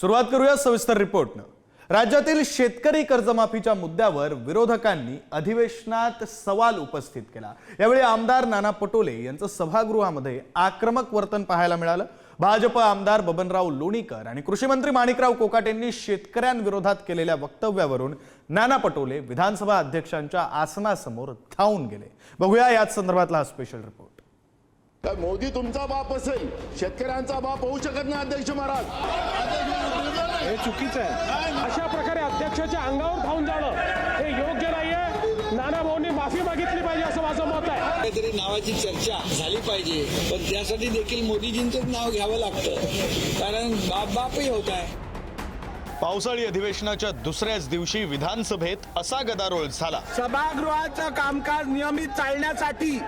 सुरुवात करूया सविस्तर रिपोर्टनं राज्यातील शेतकरी कर्जमाफीच्या मुद्द्यावर विरोधकांनी अधिवेशनात सवाल उपस्थित केला. यावेळी आमदार नाना पटोले यांचं सभागृहामध्ये आक्रमक वर्तन पाहायला मिळालं. भाजप आमदार बबनराव लोणीकर आणि कृषी मंत्री माणिकराव कोकाटेंनी शेतकऱ्यांविरोधात केलेल्या वक्तव्यावरून नाना पटोले विधानसभा अध्यक्षांच्या आसनासमोर धावून गेले. बघूया याच संदर्भातला हा स्पेशल रिपोर्ट तर मोदी तुमचा बाप असेल शेतकऱ्यांचा बाप होऊ शकत नाही अध्यक्ष महाराज. हे चुकीचं आहे. अशा प्रकारे अध्यक्षाच्या अंगावर धावून जाणं हे योग्य नाहीये. नाना भाऊंनी माफी मागितली पाहिजे असं माझं मत आहे. काहीतरी नावाची चर्चा झाली पाहिजे पण त्यासाठी देखील मोदीजींचंच नाव घ्यावं लागतं. कारण बाप बापही होत आहे. पावसाळी अधिवेशनाच्या दुसऱ्याच दिवशी विधानसभेत असा गदारोळ झाला. सभागृहाचं कामकाज नियमित चालण्यासाठी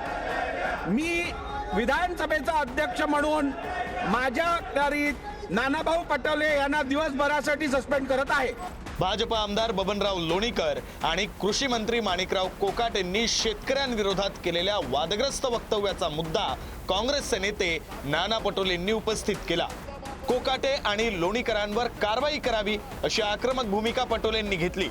मी विधानसभेचा अध्यक्ष म्हणून माझ्या करीत नानाभाऊ पटोले यांना दिवसभरासाठी सस्पेंड करत आहे. भाजप आमदार बबनराव लोणीकर आणि कृषी मंत्री माणिकराव कोकाटेंनी शेतकऱ्यांविरोधात केलेल्या वादग्रस्त वक्तव्याचा मुद्दा काँग्रेसचे नेते नाना पटोलेंनी उपस्थित केला. कोकाटे आणि लोणीकरांवर कारवाई करावी अशी आक्रमक भूमिका पटोलेंनी घेतली.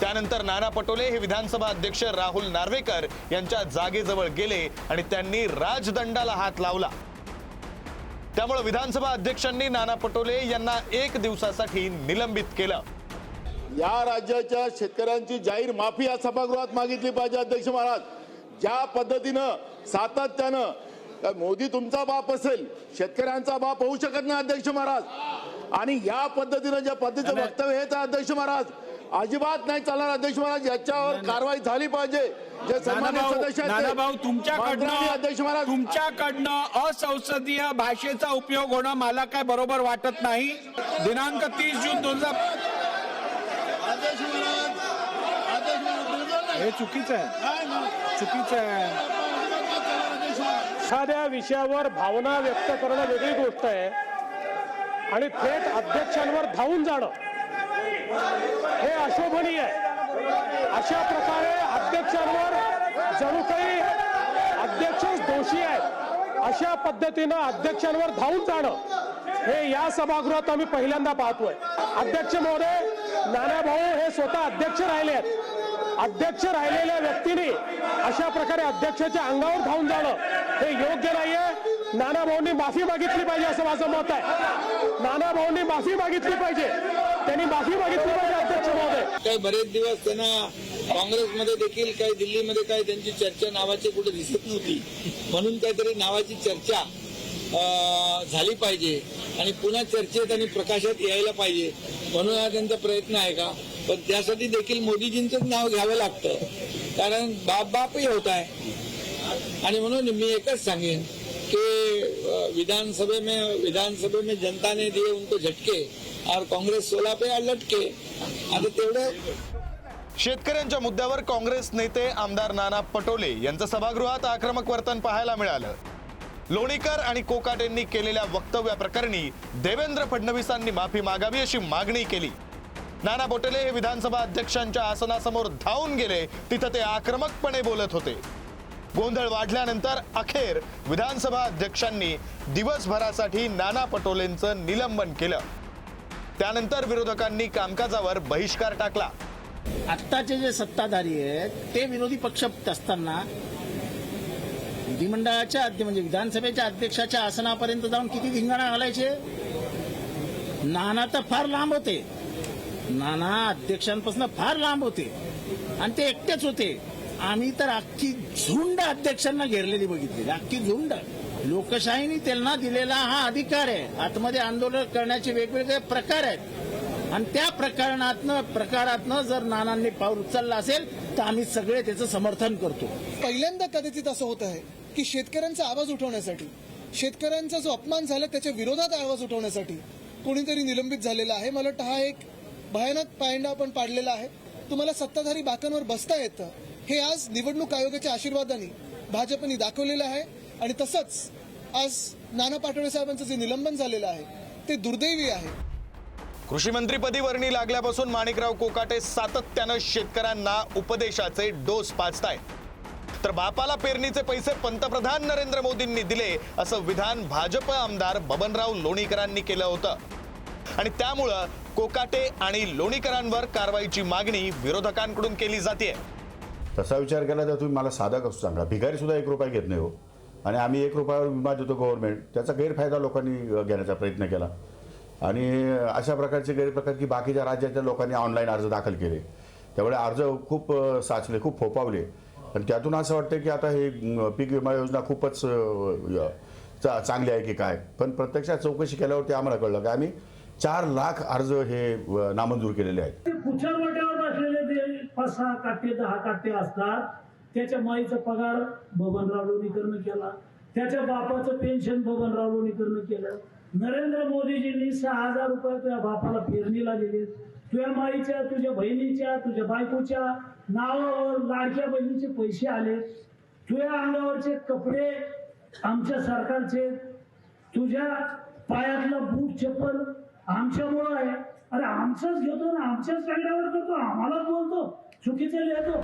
त्यानंतर नाना पटोले हे विधानसभा अध्यक्ष राहुल नार्वेकर यांच्या जागेजवळ गेले आणि त्यांनी राजदंडाला हात लावला. त्यामुळे विधानसभा अध्यक्षांनी नाना पटोले यांना एक दिवसासाठी निलंबित केलं. या राज्याच्या शेतकऱ्यांची जाहीर माफी या सभागृहात मागितली पाहिजे अध्यक्ष महाराज. ज्या पद्धतीनं सातत्यानं मोदी तुमचा बाप असेल शेतकऱ्यांचा बाप होऊ शकत नाही अध्यक्ष महाराज. आणि या पद्धतीनं ज्या पद्धतीचं वक्तव्य हे तर अध्यक्ष महाराज अजिबात नाही चालणार अध्यक्ष महाराज याच्यावर कारवाई झाली पाहिजे. जे अध्यक्ष महाराज. तुमच्याकडनं तुमच्याकडनं असंसदीय भाषेचा उपयोग होणं मला काय बरोबर वाटत नाही. दिनांक तीस जून दोन हजार हे चुकीचं आहे. चुकीचं आहे. एखाद्या विषयावर भावना व्यक्त करणं वेगळी गोष्ट आहे. आणि थेट अध्यक्षांवर धावून जाणं. हे अशोभनीय आहे. अशा प्रकारे अध्यक्षांवर जणू काही अध्यक्षच दोषी आहेत अशा पद्धतीनं अध्यक्षांवर धावून जाणं हे या सभागृहात आम्ही पहिल्यांदा पाहतोय. अध्यक्ष महोदय नाना भाऊ हे स्वतः अध्यक्ष राहिले आहेत. अध्यक्ष राहिलेल्या व्यक्तीने अशा प्रकारे अध्यक्षाच्या अंगावर धावून जाणं हे योग्य नाहीये. नाना भाऊंनी माफी मागितली पाहिजे असं माझं मत आहे. नाना भाऊंनी माफी मागितली पाहिजे. त्यांनी माफी मागितली पाहिजे अध्यक्ष महोदय. काही बरेच दिवस त्यांना काँग्रेसमध्ये देखील काही दिल्लीमध्ये काही त्यांची चर्चा नावाची कुठे दिसत नव्हती. म्हणून काहीतरी नावाची चर्चा अं, झाली पाहिजे. आणि पुन्हा चर्चेत आणि प्रकाशात यायला पाहिजे. म्हणून हा त्यांचा प्रयत्न आहे का? पण त्यासाठी देखील मोदीजींचंच नाव घ्यावं लागतं. कारण बाप बापही होत आहे. आणि म्हणून मी एकच सांगेन के विधानसभा में विधानसभा में जनता ने दिए उनको झटके और कांग्रेस सोला पे लटके। आता तेवढं। शेतकऱ्यांच्या मुद्द्यावर काँग्रेस नेते आमदार नाना पटोले यांचं सभागृहात आक्रमक वर्तन पाहायला मिळालं. लोणीकर आणि कोकाटेंनी केलेल्या वक्तव्याप्रकरणी देवेंद्र फडणवीसांनी माफी मागावी अशी मागणी केली. नाना पटोले हे विधानसभा अध्यक्षांच्या आसनासमोर धावून गेले तिथं ते आक्रमकपणे बोलत होते. गोंधळ वाढल्यानंतर अखेर विधानसभा अध्यक्षांनी दिवसभरासाठी नाना पटोलेंचं निलंबन केलं. त्यानंतर विरोधकांनी कामकाजावर बहिष्कार टाकला. आत्ताचे जे सत्ताधारी आहेत ते विरोधी पक्ष असताना विधिमंडळाच्या म्हणजे विधानसभेच्या अध्यक्षाच्या आसनापर्यंत जाऊन किती धिंगाणा घालायचे? नाना तर फार लांब होते. नाना अध्यक्षांपासून फार लांब होते. आणि ते एकटेच होते. आम्ही तर अख्खी झुंड अध्यक्षांना घेरलेली बघितली. अख्खी झुंड. लोकशाहीने त्यांना दिलेला हा अधिकार आहे. आतमध्ये आंदोलन करण्याचे वेगवेगळे प्रकार आहेत. आणि त्या प्रकरणातनं प्रकारातनं जर नानांनी पाऊल उचललं असेल तर आम्ही सगळे त्याचं समर्थन करतो. पहिल्यांदा कदाचित असं होत आहे की शेतकऱ्यांचा आवाज उठवण्यासाठी शेतकऱ्यांचा जो अपमान झाला त्याच्या विरोधात आवाज उठवण्यासाठी कोणीतरी निलंबित झालेला आहे. मला वाटतं हा एक भयानक पायंडा आपण पाडलेला आहे. तुम्हाला सत्ताधारी बाकांवर बसता येतं. हे आज निवडणूक आयोगाच्या आशीर्वादाने भाजपने दाखवलेलं आहे. आणि तसंच आज नाना पाटोळे साहेबांचं जे निलंबन झालेलं आहे ते दुर्दैवी आहे. कृषी मंत्रीपदी वर्णी लागल्यापासून माणिकराव कोकाटे सातत्यानं शेतकऱ्यांना उपदेशाचे डोस पाचतायत. तर बापाला पेरणीचे पैसे पंतप्रधान नरेंद्र मोदींनी दिले असं विधान भाजप आमदार बबनराव लोणीकरांनी केलं होतं. आणि त्यामुळं कोकाटे आणि लोणीकरांवर कारवाईची मागणी विरोधकांकडून केली जाते तसा विचार केला तर तुम्ही मला साधा कसं सांगा? भिकारी सुद्धा एक रुपया घेत नाही हो. आणि आम्ही एक रुपयावर विमा देतो गव्हर्नमेंट त्याचा गैरफायदा लोकांनी घेण्याचा प्रयत्न केला. आणि अशा प्रकारचे गैरप्रकार की बाकीच्या राज्याच्या लोकांनी ऑनलाईन अर्ज दाखल केले. त्यामुळे अर्ज खूप साचले खूप फोपावले आणि त्यातून असं वाटतं की आता हे पीक विमा योजना खूपच चा- चांगली आहे की काय? पण प्रत्यक्षात चौकशी केल्यावरती आम्हाला कळलं की आम्ही चार लाख अर्ज हे नामंजूर केलेले आहेत. पाच सहा काट्टे दहा काट्टे असतात. त्याच्या माईचा पगार बबनराव लोणीकरनं केला. त्याच्या बापाचं पेन्शन बबनराव लोणीकरनं केलं. नरेंद्र मोदीजींनी सहा हजार रुपये तुझ्या बापाला पेरणीला दिले. तुझ्या माईच्या तुझ्या बहिणीच्या तुझ्या बायकोच्या नावावर लाडक्या बहिणीचे पैसे आले. तुझ्या अंगावरचे कपडे आमच्या सरकारचे. तुझ्या पायातला बूट चप्पल आमच्यामुळं आहे. अरे आमचंच घेतो ना आमच्याच सगळ्यावर करतो आम्हालाच बोलतो. चुकीचं लिहितो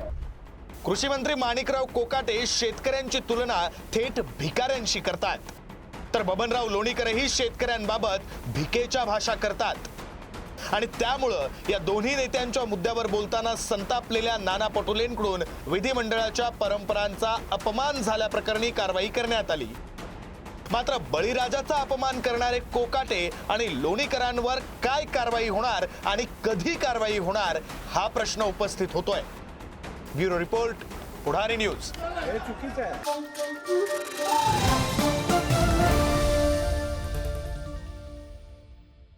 कृषी मंत्री माणिकराव कोकाटे शेतकऱ्यांची तुलना थेट भिकाऱ्यांशी करतात. तर बबनराव लोणीकरही शेतकऱ्यांबाबत भिकेच्या भाषा करतात. आणि त्यामुळं या दोन्ही नेत्यांच्या मुद्द्यावर बोलताना संतापलेल्या नाना पटोलेंकडून विधिमंडळाच्या परंपरांचा अपमान झाल्याप्रकरणी कारवाई करण्यात आली. मात्र बळीराजाचा अपमान करणारे कोकाटे आणि लोणीकरांवर काय कारवाई होणार आणि कधी कारवाई होणार हा प्रश्न उपस्थित होतोय. Bureau report Pudhari news. हे चुकीचं आहे.